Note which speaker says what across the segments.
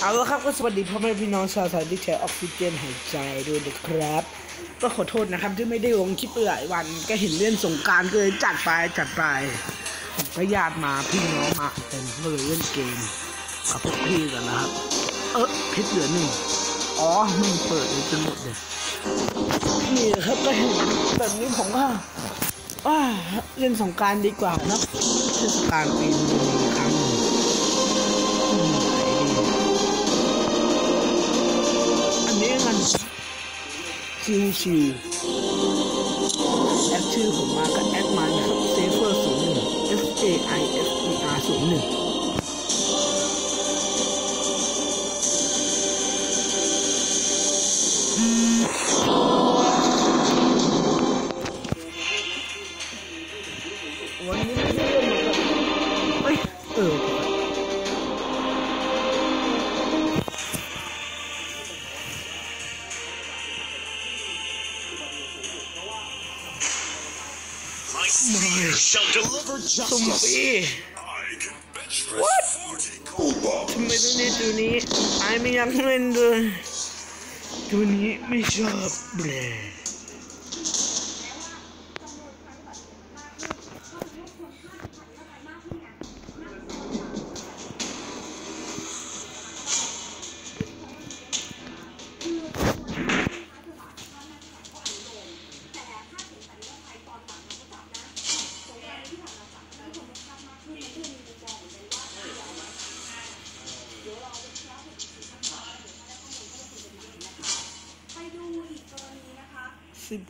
Speaker 1: เอาละครับก็สวัสดีพ่อแม่พี่น้องชาวไทยที่ใช้ออกซิเจนหายใจด้วยนะครับ ก็ขอโทษนะครับที่ไม่ได้ลงคลิปไปหลายวัน ก็เห็นเล่นสงการก็เลยจัดไปจัดไปก็ญาติมาพี่น้องมาเต็มก็เลยเล่นเกมกับพวกพี่กันนะครับ เออเพชรเหลือหนึ่งอ๋อไม่เปิดเลยจนหมดเลยนี่ครับก็เห็นแบบนี้ผมก็อ่าเล่นสงการดีกว่านะเทศกาลปีนึ ชิวชิวแอดชื่อผมมากับแอดมานครับเซฟเฟอร์ศูนย์หนึ่ง F A I F E R ศูนย์หนึ่ง
Speaker 2: Justice.
Speaker 1: What?
Speaker 3: Tumhe tuni I mean I'm going to tuni me shop.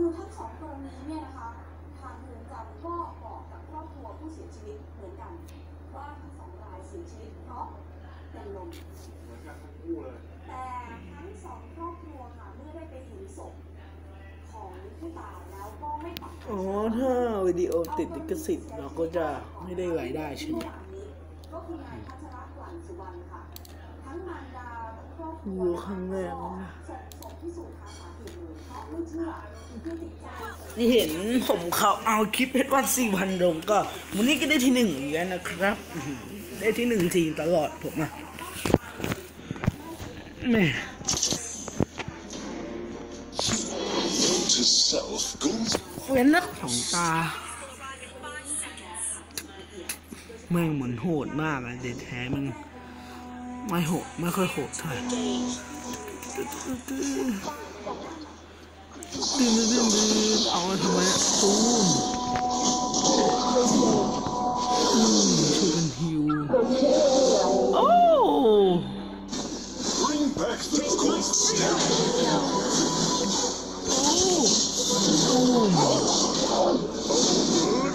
Speaker 3: คื
Speaker 1: อ
Speaker 3: ทั้งสองกรณีเนี่ยนะคะทางเรือนจำก็บอกกับครอบครัวผู้เสียชีวิตเหมือนกัน ว่าทั้งสองรายเสียชีวิตเพราะเป็นลมแต่ทั้งสองครอบครัวค่ะเมื่อได้ไปเห็นศพของผู้ตายแล้วก็ไม่ปักใจ
Speaker 1: อ๋อถ้าวิดีโอติดลิขสิทธิ์เราก็จะไม่ได้รายได้ใช่ไหม
Speaker 3: ก็คือนายพัชระกลั่นสุวรรณค่ะทั้งมารดาทั้งครอบครัว
Speaker 1: ดูครั้งแรกนะ
Speaker 3: ส่งศพพิสูจน์หาสาเห ตุเลยเพราะไม่เชื่อคือติดใจ
Speaker 1: ที่เห็นผมเขาเอาคลิปเพชรวัดสี่พันลงก็วันนี้ก็ได้ที่หนึ่งอีกแล้วนะครับ ได้ที่หนึ่งทีตลอดผมอะแม่ เว้นนักของตาแม่งเหมือนโหดมากอะเด็ดแท้มันไม่โหดไม่ค่อยโหดเท่าไหร่ ตื้อตื้อตื้อตื้อตื้อเอามาทำไมอะตูมอืมช่วยกันฮิวโอ้
Speaker 2: bring back the gold standard.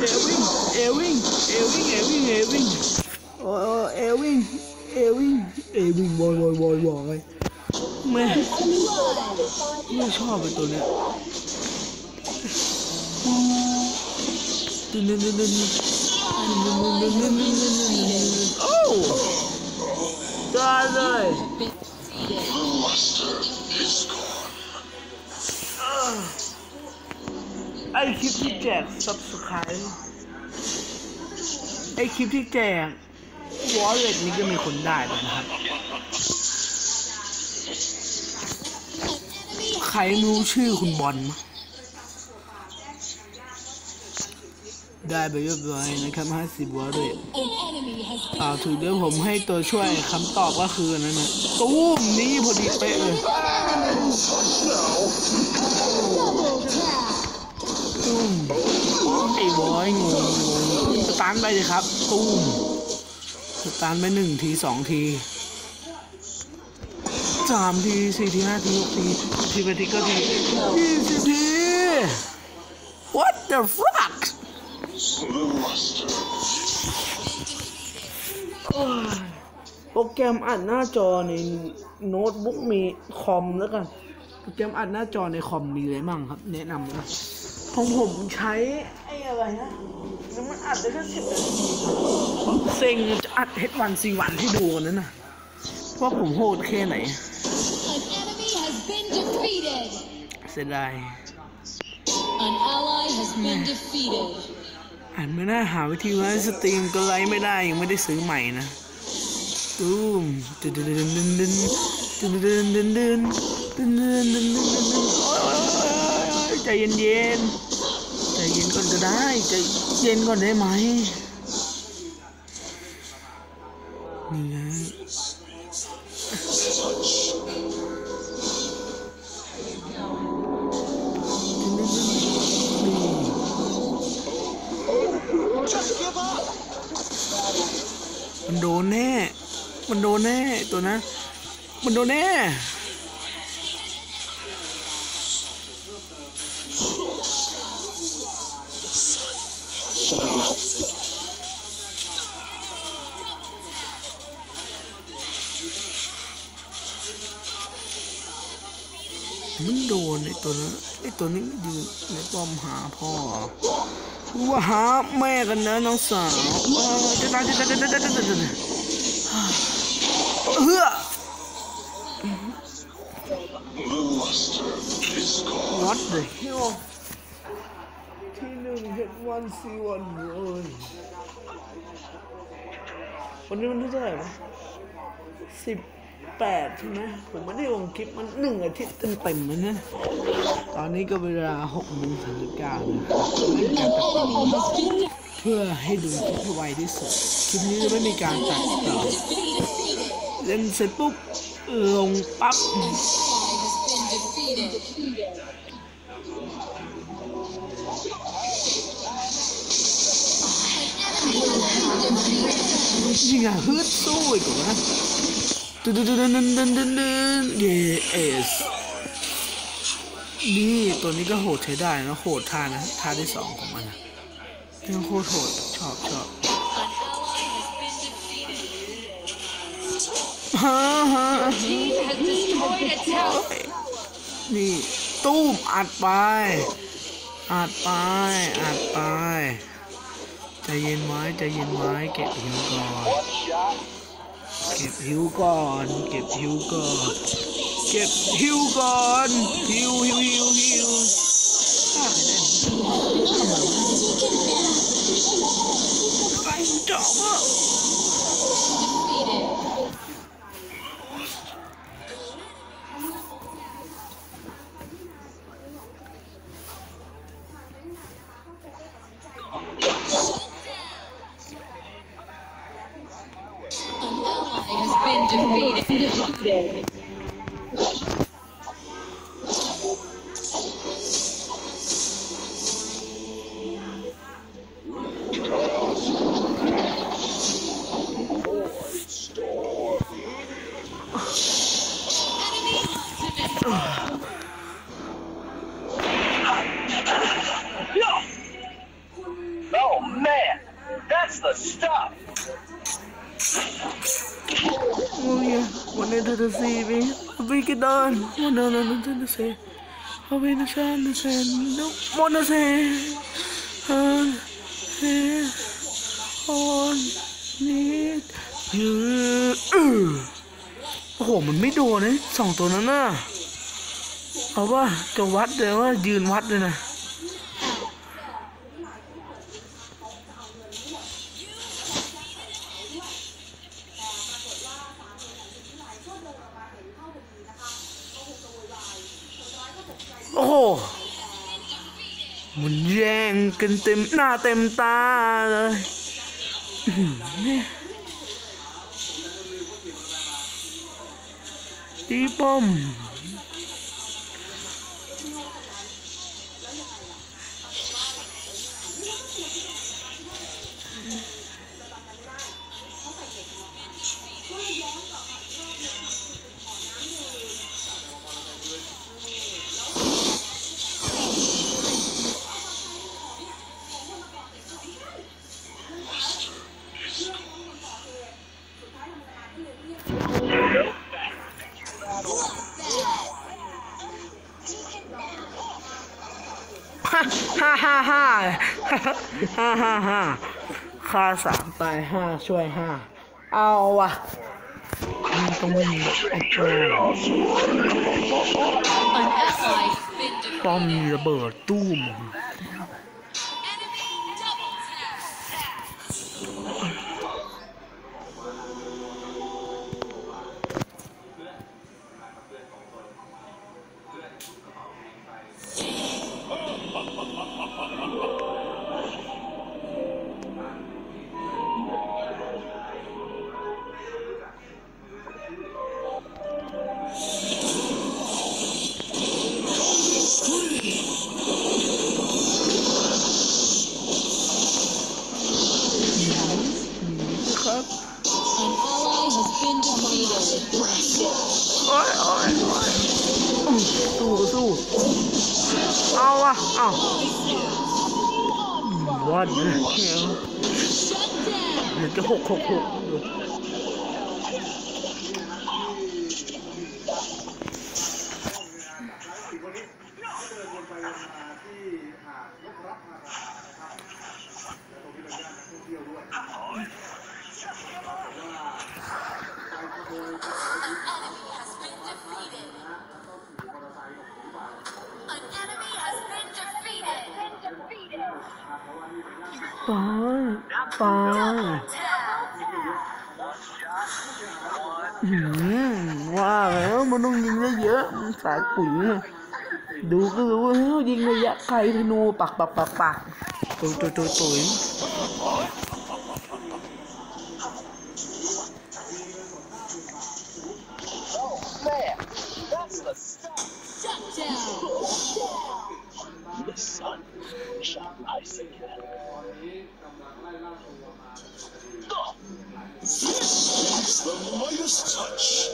Speaker 1: เอวิงเอวิงเอวิงเอวิงเอวิงโอ้เอวิงเอวิงเอวิงบอยบอยบอยบอย แม่ไม่ชอบไอ้ตัวเนี้ยดึนดึนดึนดึนดึนดึนดึนดึนดึนดึนดึนดึนดึนโอ้ได้เลย
Speaker 2: The luster is gone.
Speaker 1: ไอคลิปที่แจก subscribe ไอคลิปที่แจก wallet นี้ก็มีคนได้ด้วยนะครับ ใครรู้ชื่อคุณบอลมั้ยได้ไปเรียบร้อยนะครับ 50 wallet อ่าถือเดี๋ยวผมให้ตัวช่วยคำตอบก็คือนั่นนะตู้มนี่พอดีเป๊ะเลยตุ้มไอ้บอยงงงสตาร์ทไปเลยครับตุ้มสตาร์ทไปหนึ่งทีสองทีสามทีสี่ทีห้าทีหกที ทีแปดทีเก็ทียี่สิบที What the fuck โปรแกรมอัดหน้าจอในโน้ตบุ๊กมีคอมแล้วกัน โปรแกรมอัดหน้าจอในคอมมีอะไรบ้างครับ แนะนำนะของผมใช้ไอ้อะไรนะมันอัดได้แค่สิบนาทีเซ็งจะอัด H1C1 ให้ดูกันที่ดูนั่นน่ะว่าผมโหดแค่ไหน
Speaker 4: defeated.
Speaker 1: เสียดาย
Speaker 4: An ally has been defeated.
Speaker 1: อ่านไม่ได้หาวิธีว่าสตรีมก็ไลฟ์ไม่ได้ยังไม่ได้ซื้อใหม่นะตูมดึนดึนดึนดึนดึนดึนดึนดึนดึนดึนดึนดึนดึนดึนดึนโอ้ยโอ้ยโอ้ยโอ้ยใจเย็นเย็นใจเย็นก่อนก็ได้ใจเย็นก่อนได้ไหมนี่ไง มันโดนแน่ มันโดนแน่ตัวนะ มันโดนแน่มันโดนไอ้ตัวนั้นไอ้ตัวนี้ยืนในป้อมหาพ่อ ว่าหาแม่กันนะน้องสาวเออจะตายจะตายจะตายจะตายจะตายเฮ้อ
Speaker 2: The luster is gone.
Speaker 1: what the hell ที่หนึ่งเห็ดวันซีวันเลยวันนี้มันที่เท่าไหร่วะสิบ แปดใช่ไหมผมไม่ได้ลงคลิปมันหนึ่งอาทิตย์เต็มๆเลยนะตอนนี้ก็เวลาหกโมงสามสิบเก้าเพื่อให้ดูคลิปไวที่สุดคลิปนี้จะไม่มีการตัดต่อเล่นเสร็จปุ๊บลงปั๊บยิงอะฮึดสู้อีกเหรอ ดดดดดดดดเยสนี่ตัวนี้ก็โหดใช้ได้นะโหดท่านะท่าที่สองของมันนะยังโคตรโหดชอบชอบฮ่าฮ่านี่ตู้มอัดไปอัดไปอัดไปใจเย็นไว้ใจเย็นไว้เก็บหิวก่อน เก็บหิวก่อน เก็บหิวก่อน เก็บหิวก่อนหิวหิวหิวหิวฆ่าใครได้ไปจอบอะ Amen. Sé, no sé, no, bueno, no sé, ah, eh, on, need, you, โอ้โห มันไม่โดนนะสองตัวนั้นน่ะ เอาว่าจะวัดเลยว่ายืนวัดเลยนะ អូមិនយ៉ាងគិនទេមណាទេមតាអើយទីបំ ห้าห้าห้าฆ่าสามตายห้าช่วยห้าเอาวะมันต้องมีไอ้
Speaker 4: ตัว
Speaker 1: ป้อมระเบิดตู้ม
Speaker 4: One, two. Go, go, go.
Speaker 1: ปอปอว่าแล้วมันต้องยิงได้เยอะมันสายปุ๋ยดูก็รู้ว่ายิงระยะไกลธนูปักปักปักปักตุยตุยตุยตุย
Speaker 5: The sun shall rise again.
Speaker 2: the lightest touch.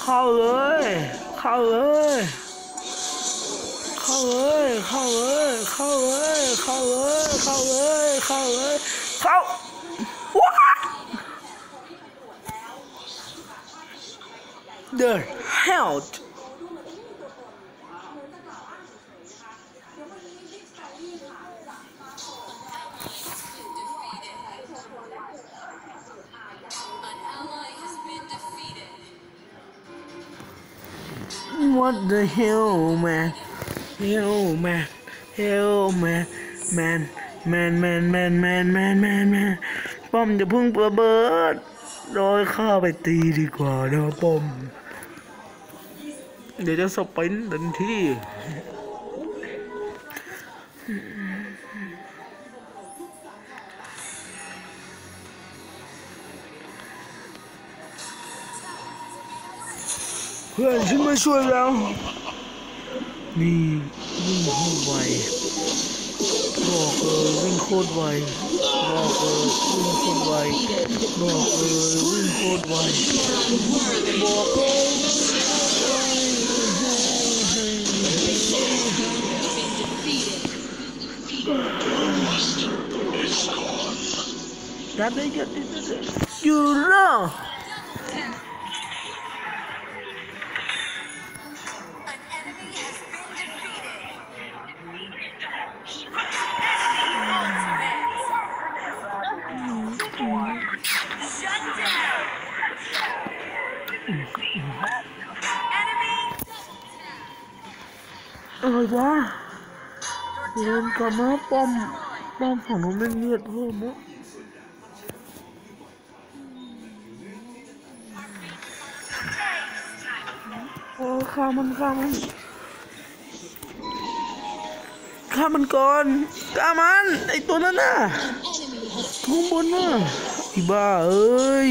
Speaker 1: How good, What? The health. what the hell man hell man hell man man man man man man man man man ป้อมจะพึ่งระเบิดร้อยข้าไปตีดีกว่านะป้อม เดี๋ยวจะสปินทันที Well, she might show now. Me, I'm เออวะเรียนกันนะป้อมป้อมของน้องม่นเลือดเพิ่มนะโอ้ข้ามันข้ามันข้ามันก่อนข้ามันไอตัวนั้นน่ะทุ่งบนน่ะอีบ้าเอ้ย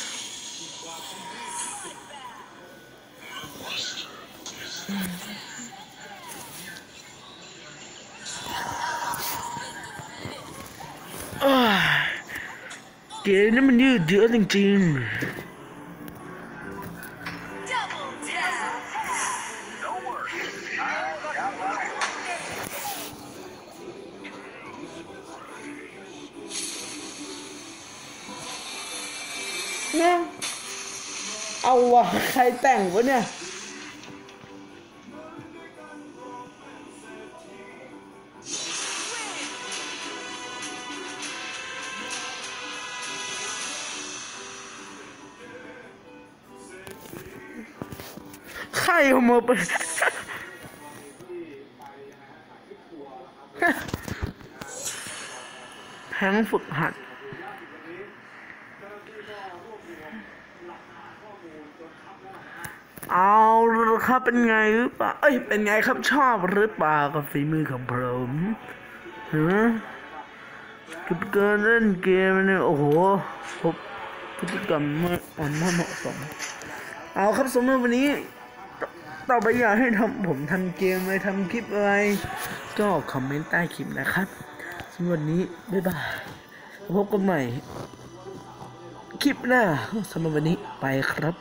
Speaker 1: มนี่มันยืดเยื้อจริงๆเรเอามาไปแฮงฝึกหัดเอาครับเป็นไงหรือเปล่า เอ้ย เป็นไงครับชอบหรือเปล่ากับฝีมือของผมฮะกับการเล่นเกมเนี่ยโอ้โหพบพฤติกรรมไม่อ่อนไม่เหมาะสม เอาครับสำหรับวันนี้ ต่อไปอยากให้ทำผมทำเกมอะไรทำคลิปอะไร ก็คอมเมนต์ใต้คลิปนะครับสำหรับวันนี้ บ๊ายบายพบกันใหม่ คลิปหน้าสำหรับวันนี้ไปครับ